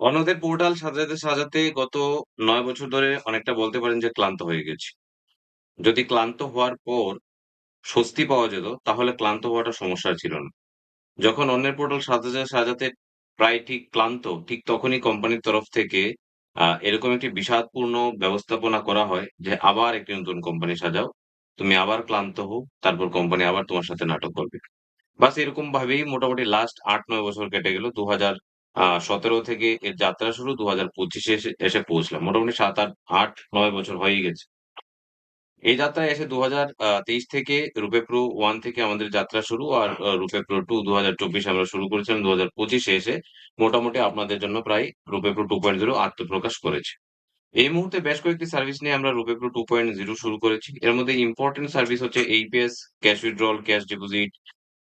অন্যদের পোর্টাল সাজাতে, সাজাতে গত ৯ বছর ধরে অনেকটা বলতে পারেন যে ক্লান্ত হয়ে গেছি। যদি ক্লান্ত হওয়ার পর স্বস্তি পাওয়া যেত, তাহলে ক্লান্ত হওয়াটা সমস্যা ছিল না। যখন অন্যের পোর্টাল সাজাতে, সাজাতে প্রায় ঠিক ক্লান্ত, ঠিক তখনই কোম্পানির তরফ থেকে আ এরকম একটি বিষাদপূর্ণ ব্যবস্থাপনা করা হয় যে, "আবার একটি নতুন কোম্পানি সাজাও। তুমি আবার ক্লান্ত হও, তারপর কোম্পানি আবার তোমার সাথে নাটক করবে।" বাস এরকম ভাবেই মোটামুটি লাস্ট ৮-৯ বছর কেটে গেল। ২০১৭ ১৭ থেকে এর যাত্রা শুরু, ২০২৫ এ এসে এসে পৌঁছলাম। মোটামুটি ৭, ৮, ৮-৯ বছর হয়েই গেছে। এই যাত্রায় এসে ২০২৩ থেকে রূপে প্রো 1 থেকে আমাদের যাত্রা শুরু। আর রূপে প্রো 2 ২০২৪ এ আমরা শুরু করেছিলাম। ২০২৫ এ এসে মোটামুটি আপনাদের জন্য প্রায় রূপে প্রো 2.0 আত্মপ্রকাশ করেছে। এই মুহূর্তে বেশ কয়েকটি সার্ভিস নিয়ে আমরা রূপে প্রো 2.0 শুরু করেছি। এর মধ্যে ইম্পোর্টেন্ট সার্ভিস হচ্ছে AEPS, cash withdrawal, cash deposit,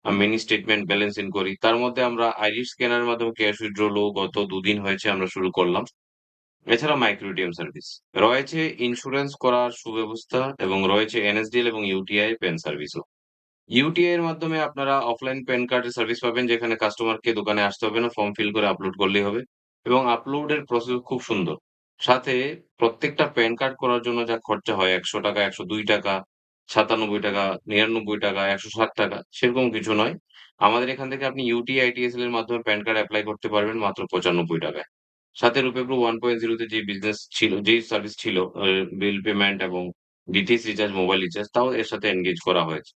mini statement, balance enquiry. তার মধ্যে আমরা আইরিশ স্ক্যানারের মাধ্যমে ক্যাশ উইথড্রলও গত দুদিন হয়েছে আমরা শুরু করলাম। এছাড়া মাইক্রো এটিএম সার্ভিস। রয়েছে ইন্স্যুরেন্স করার সুব্যবস্থা এবং রয়েছে এনএসডিএল এবং ইউটিআই পেন সার্ভিসও। ইউটিআই এর মাধ্যমে আপনারা অফলাইন প্যান কার্ডের সার্ভিস পাবেন যেখানে কাস্টমারকে দোকানে আসতে হবে না। ফর্ম ফিল করে আপলোড করলেই হবে এবং আপলোডের প্রসেস খুব সুন্দর। সাথে প্রত্যেকটা প্যান কার্ড করার জন্য যা খরচা হয় ৳১০০, ৳১০২, ৳৯৭, ৳৯৯, ৳১৬০ সেরকম কিছু নয়। আমাদের এখান থেকে আপনি ইউটিআই, আইটিএসএল এর মাধ্যমে প্যান কার্ড এপ্লাই করতে পারবেন মাত্র ৳৯৫ টাকায়। সাথে রূপে প্রো 1.0 তে যে বিজনেস ছিল, যেই সার্ভিস ছিল বিল পেমেন্ট এবং ডিটিএইচ রিচার্জ, মোবাইল রিচার্জ তাও এর সাথে এনগেজ করা হয়েছে।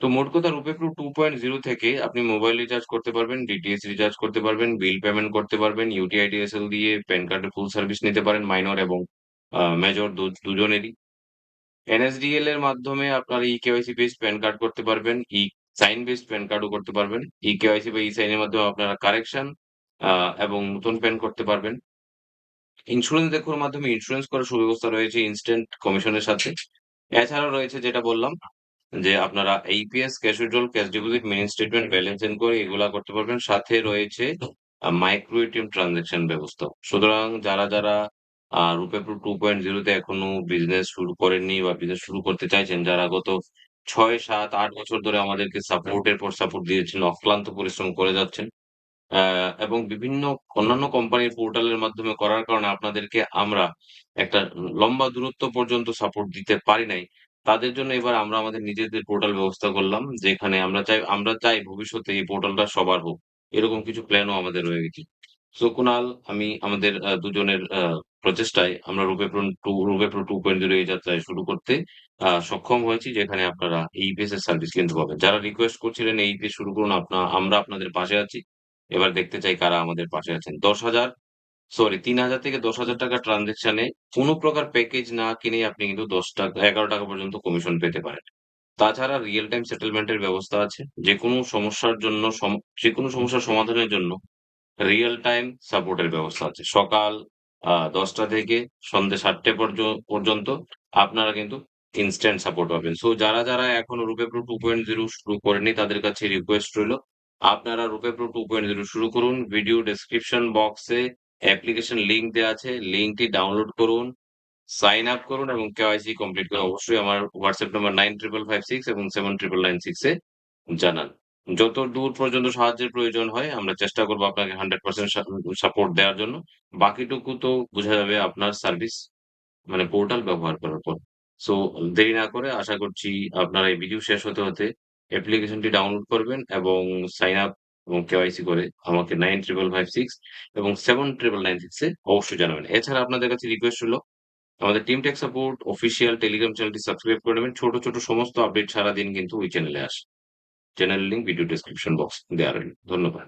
তো মোট কথা রূপে প্রো 2.0 থেকে আপনি মোবাইল রিচার্জ করতে পারবেন, ডিটিএইচ রিচার্জ করতে পারবেন, বিল পেমেন্ট করতে পারবেন, আইটিএসএল দিয়ে প্যান কার্ডের ফুল সার্ভিস নিতে পারেন মাইনর এবং মেজর দু দুজনেরই। এনএসডিএল এর মাধ্যমে আপনার ই-কেওয়াইসি বেসড প্যান কার্ড করতে পারবেন, ই-সাইন বেসড প্যান কার্ডও করতে পারবেন। ই-কেওয়াইসি বা ই-সাইন এর মাধ্যমে আপনারা কারেকশন এবং নতুন প্যান করতে পারবেন। ইন্স্যুরেন্স ডেকোর মাধ্যমে ইন্স্যুরেন্স করার সুব্যবস্থা রয়েছে ইনস্ট্যান্ট কমিশনের সাথে। এছাড়াও রয়েছে যেটা বললাম যে আপনারা AEPS, cash withdrawal, cash deposit, mini statement, balance enquiry এগুলা করতে পারবেন। সাথে রয়েছে মাইক্রো এটিএম ট্রান্সেকশন ব্যবস্থাও। সুতরাং যারা, যারা আ রূপে প্রো 2.0 তে এখনও বিজনেস শুরু করেননি বা বিজনেস শুরু করতে চাইছেন, যারা গত ৬, ৭, ৮ বছর ধরে আমাদেরকে সাপোর্টের পর সাপোর্ট দিয়েছেন, অক্লান্ত পরিশ্রম করে যাচ্ছেন। আ এবং বিভিন্ন অন্যান্য কোম্পানির পোর্টালের মাধ্যমে করার কারণে আপনাদেরকে আমরা একটা লম্বা দূরত্ব পর্যন্ত সাপোর্ট দিতে পারি নাই। তাদের জন্য এবার আমরা আমাদের নিজেদের পোর্টাল ব্যবস্থা করলাম। যেখানে আমরা চাই আমরা চাই ভবিষ্যতে এই পোর্টালটা সবার হোক। এরকম কিছু প্ল্যানও আমাদের রয়ে গেছে। সো কুনাল, আমি আমাদের দুজনের প্রচেষ্টায় আমরা রূপে প্রো 2 রূপে প্রো 2.0 এই যাত্রায় শুরু করতে সক্ষম হয়েছি যেখানে আপনারা এইপিএস এর সার্ভিস কিন্তু পাবেন। যারা রিকোয়েস্ট করছিলেন এইপিএস শুরু করুন আপনা আমরা আপনাদের পাশে আছি। এবার দেখতে চাই কারা আমাদের পাশে আছেন। ১০,০০০ সরি ৳৩,০০০ থেকে দশ ৳১০,০০০ ট্রান্সেকশন এ কোন প্রকার প্যাকেজ না কিনে আপনি কিন্তু ৳১০ ৳১১ পর্যন্ত কমিশন পেতে পারেন। তাছাড়া রিয়াল টাইম সেটেলমেন্ট এর ব্যবস্থা আছে। যেকোনো সমস্যার জন্য সম যেকোনো সমস্যার সমাধানের জন্য রিয়াল টাইম সাপোর্ট এর ব্যবস্থা আছে। সকাল ১০টা থেকে সন্ধ্যে ৭টে পর্য পর্যন্ত আপনারা কিন্তু ইনস্ট্যান্ট সাপোর্ট পাবেন। সো যারা, যারা এখনও রূপে প্রো 2.0 শুরু করেনি তাদের কাছে রিকোয়েস্ট রইল। আপনারা রূপে প্রো 2.0 শুরু করুন। ভিডিও ডেসক্রিপশন বক্সে অ্যাপ্লিকেশন লিঙ্ক দেয়া আছে। লিঙ্কটি ডাউনলোড করুন, সাইন আপ করুন এবং কেওয়াইসি কমপ্লিট করে অবশ্যই আমার WhatsApp নাম্বার 955556 এবং 79996 এ জানান। যত দূর পর্যন্ত সাহায্যের প্রয়োজন হয় আমরা চেষ্টা করব আপনাকে 100% সা সাপোর্ট দেওয়ার জন্য। বাকিটুকু তো বুঝা যাবে আপনার সার্ভিস মানে পোর্টাল ব্যবহার করার পর। সো দেরি না করে আশা করছি আপনারা এই ভিডিও শেষ হতে, হতে অ্যাপ্লিকেশনটি ডাউনলোড করবেন এবং সাইন আপ এবং কেওয়াইসি করে আমাকে 955556 এবং 79996 এ অবশ্যই জানাবেন। এছাড়া আপনাদের কাছে রিকোয়েস্ট হলো আমাদের team tech support official Telegram চ্যানেলটি সাবস্ক্রাইব করে নেবেন। ছোট, ছোট সমস্ত আপডেট সারাদিন কিন্তু ওই চ্যানেলে আসে। চ্যানেলের লিংক ভিডিও ডিসক্রিপশন বক্স দেওয়া রইল। ধন্যবাদ।